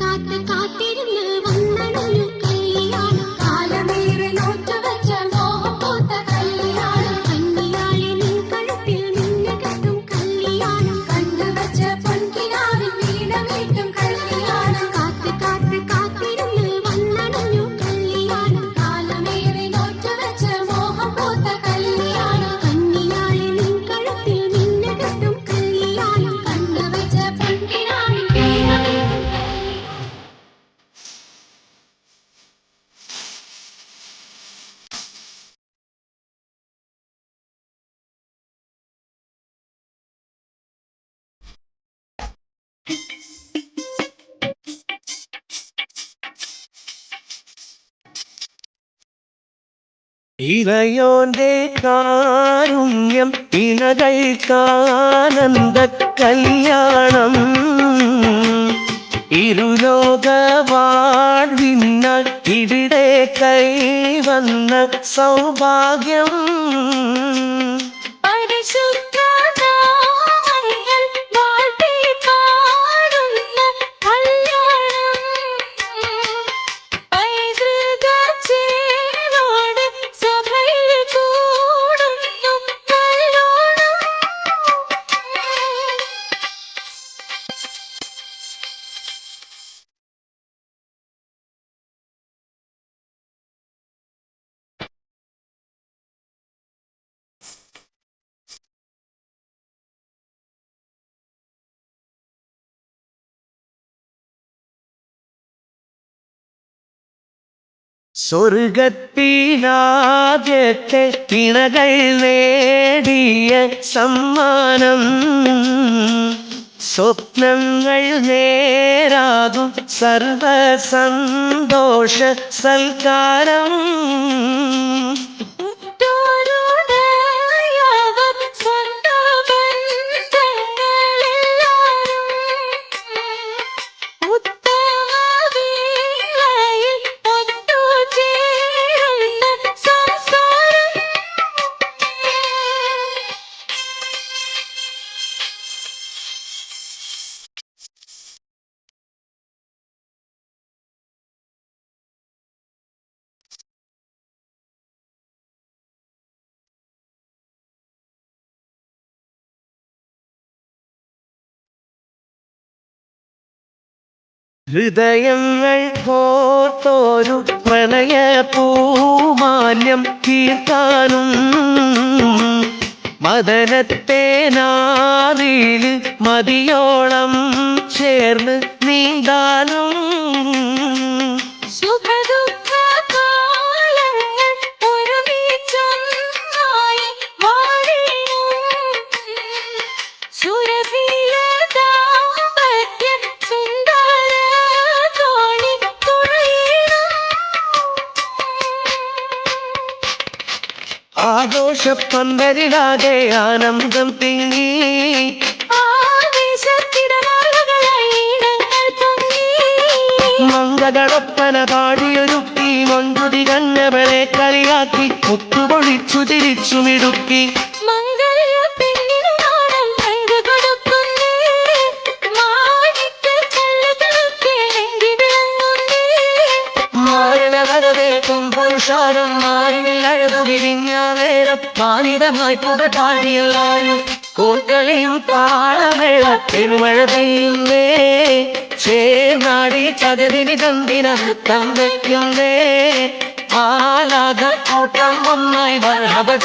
காத்து காத்து ഇളയോന്റെ കാരുണ്യം ഇണകൾക്കാനന്ദ കല്യാണം. ഇരുലോക ഇവിടെ ഇവിടെ കൈവന്ന സൗഭാഗ്യം. സ്വർഗത്തിലാദ്യത്തെ പിണകൾ നേടിയ സമ്മാനം. സ്വപ്നങ്ങൾ നേരാകും സർവ സൽക്കാരം. ഹൃദയങ്ങൾ കോർത്തോരു പ്രണയ പൂമാല്യം തീർക്കാനും മദനത്തെ നാറിൽ മതിയോളം ചേർന്ന് നീന്താനും ആഘോഷപ്പന്തലിലാകെ ആനന്ദം തിങ്ങി. മംഗളൊപ്പന പാടിയൊരുക്കി മങ്കുതി കന്നവളെ കളിയാക്കി തിരിച്ചു മിടുക്കി മാറിൽ അഴകു വിരിഞ്ഞാവേരം മാനിതമായി പുകട്ടാടിയെല്ലാരും കൂട്ടളിയും താളമേള പെരുമഴ പെയ്യുന്നേ ചേനാടി ചതതിരി തന്തിന നൃത്തം ആലാക കൂട്ടം ഒന്നായി വർണ